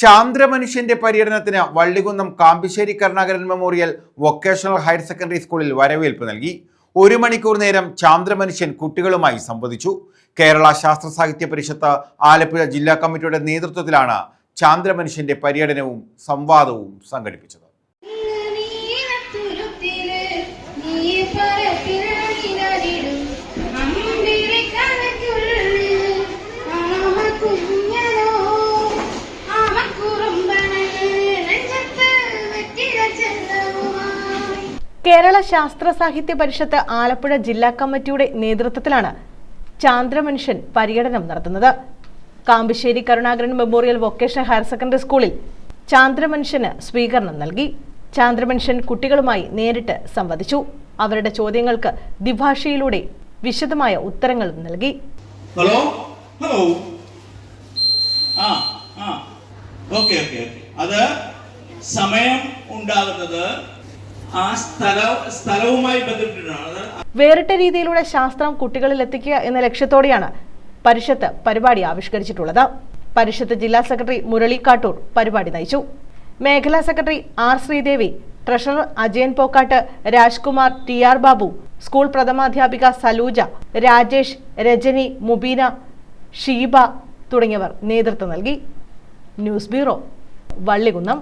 ചാന്ദ്രമനുഷ്യന്റെ പര്യടനത്തിന് Vallikunnam Kampissery Karunakaran memorial vocational higher secondary സ്കൂളിൽ വരവേൽപ്പ് നൽകി. ഒരു മണിക്കൂർ നേരം ചാന്ദ്രമനുഷ്യൻ കുട്ടികളുമായി സംവദിച്ചു. കേരള ശാസ്ത്ര സാഹിത്യ പരിഷത്ത് ആലപ്പുഴ ജില്ലാ കമ്മിറ്റിയുടെ നേതൃത്വത്തിലാണ് ചാന്ദ്രമനുഷ്യന്റെ പര്യടനവും സംവാദവും സംഘടിപ്പിച്ചത്. കേരള ശാസ്ത്ര സാഹിത്യ പരിഷത്ത് ആലപ്പുഴ ജില്ലാ കമ്മിറ്റിയുടെ നേതൃത്വത്തിലാണ് ചാന്ദ്രമനുഷ്യൻ പര്യടനം നടത്തുന്നത്. Kampissery Karunakaran memorial vocational higher secondary സ്കൂളിൽ ചാന്ദ്രമനുഷ്യന് സ്വീകരണം നൽകി. ചാന്ദ്രമനുഷ്യൻ കുട്ടികളുമായി നേരിട്ട് സംവദിച്ചു. അവരുടെ ചോദ്യങ്ങൾക്ക് ദ്വിഭാഷയിലൂടെ വിശദമായ ഉത്തരങ്ങളും നൽകി. ഹലോ? ഹലോ? ആ ആ. അത് സമയം ഉണ്ടാകുന്നത് ആ സ്ഥല സ്ഥലവുമായി വേറിട്ട രീതിയിലൂടെ ശാസ്ത്രം കുട്ടികളിൽ എത്തിക്കുക എന്ന ലക്ഷ്യത്തോടെയാണ് പരിഷത്ത് പരിപാടി ആവിഷ്കരിച്ചിട്ടുള്ളത്. പരിഷത്ത് ജില്ലാ സെക്രട്ടറി മുരളി കാട്ടൂർ പരിപാടി നയിച്ചു. മേഖലാ secretary R Sreedevi treasurer Ajayan Pokkattu Rajkumar T R Babu school പ്രഥമാധ്യാപിക Saluja Rajesh Rajani Mubeena Sheeba തുടങ്ങിയവർ നേതൃത്വം നൽകി. News bureau Vallikunnam.